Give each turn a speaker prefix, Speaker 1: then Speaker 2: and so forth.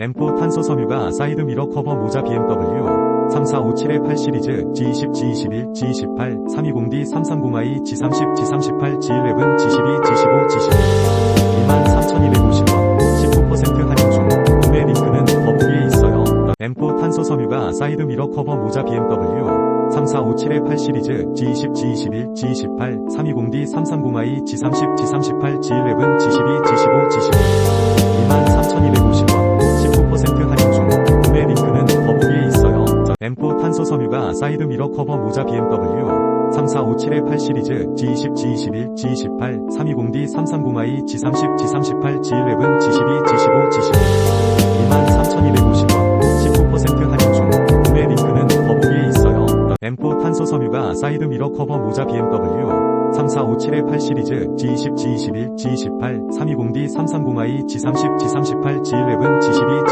Speaker 1: M4 탄소 섬유가 사이드 미러 커버 모자 BMW 3457-8 시리즈 G20, G21, G28, 320D, 330i, G30, G38, G11, G12, G15, G16 23,250원 19% 할인 중 구매 링크는 더보기에 있어요. M4 탄소 섬유가 사이드 미러 커버 모자 BMW 3457-8 시리즈 G20, G21, G28, 320D, 330i, G30, G38, G11, G12, G15, G16 탄소 섬유가 사이드 미러 커버 모자 BMW 3457-8 시리즈 G20, G21, G28, 320D, 330i, G30, G38, G11, G12, G15, G16 23,250원 19% 할인 중 구매 링크는 더보기에 있어요. M4 탄소 섬유가 사이드 미러 커버 모자 BMW 3457-8 시리즈 G20, G21, G28, 320D, 330i, G30, G38, G11, G12,